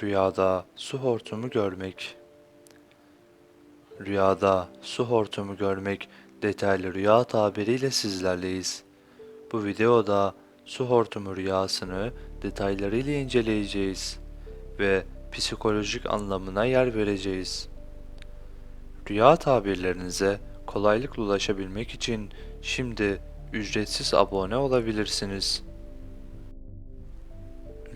Rüyada su hortumu görmek. Rüyada su hortumu görmek detaylı rüya tabiriyle sizlerleyiz. Bu videoda su hortumu rüyasını detaylarıyla inceleyeceğiz ve psikolojik anlamına yer vereceğiz. Rüya tabirlerinize kolaylıkla ulaşabilmek için şimdi ücretsiz abone olabilirsiniz.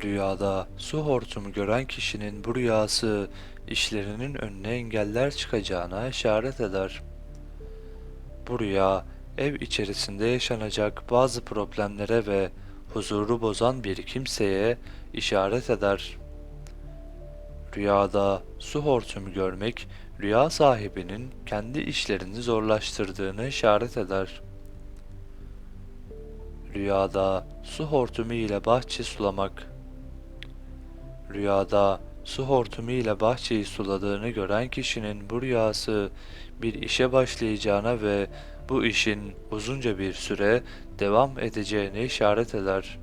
Rüyada su hortumu gören kişinin bu rüyası işlerinin önüne engeller çıkacağına işaret eder. Bu rüya ev içerisinde yaşanacak bazı problemlere ve huzuru bozan bir kimseye işaret eder. Rüyada su hortumu görmek rüya sahibinin kendi işlerini zorlaştırdığını işaret eder. Rüyada su hortumu ile bahçe sulamak Rüyada su hortumu ile bahçeyi suladığını gören kişinin bu rüyası bir işe başlayacağına ve bu işin uzunca bir süre devam edeceğine işaret eder.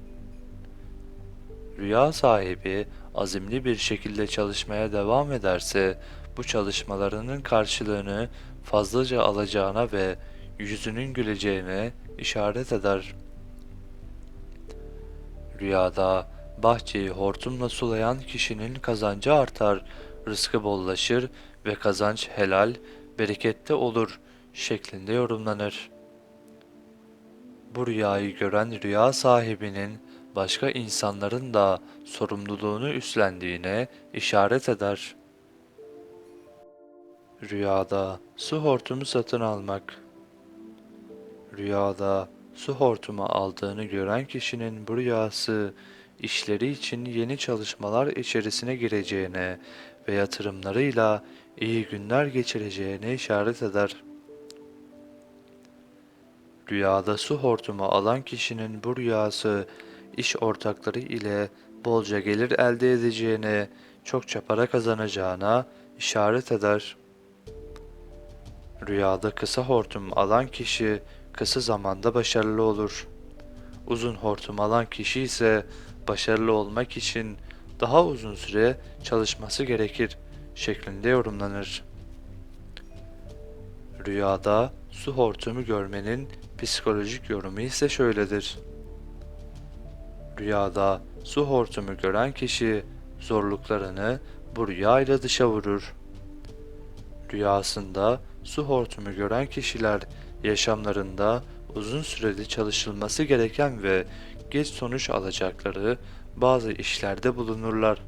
Rüya sahibi azimli bir şekilde çalışmaya devam ederse bu çalışmalarının karşılığını fazlaca alacağına ve yüzünün güleceğine işaret eder. Rüyada bahçeyi hortumla sulayan kişinin kazancı artar, rızkı bollaşır ve kazanç helal, berekette olur şeklinde yorumlanır. Bu rüyayı gören rüya sahibinin başka insanların da sorumluluğunu üstlendiğine işaret eder. Rüyada su hortumu satın almak Rüyada su hortumu aldığını gören kişinin bu rüyası işleri için yeni çalışmalar içerisine gireceğine ve yatırımlarıyla iyi günler geçireceğine işaret eder. Rüyada su hortumu alan kişinin bu rüyası iş ortakları ile bolca gelir elde edeceğine, çokça para kazanacağına işaret eder. Rüyada kısa hortum alan kişi kısa zamanda başarılı olur. Uzun hortum alan kişi ise başarılı olmak için daha uzun süre çalışması gerekir şeklinde yorumlanır. Rüyada su hortumu görmenin psikolojik yorumu ise şöyledir. Rüyada su hortumu gören kişi zorluklarını bu rüyayla dışa vurur. Rüyasında su hortumu gören kişiler yaşamlarında uzun süreli çalışılması gereken ve geç sonuç alacakları bazı işlerde bulunurlar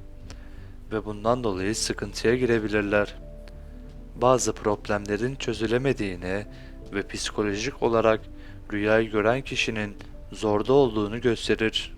ve bundan dolayı sıkıntıya girebilirler. Bazı problemlerin çözülemediğini ve psikolojik olarak rüyayı gören kişinin zorda olduğunu gösterir.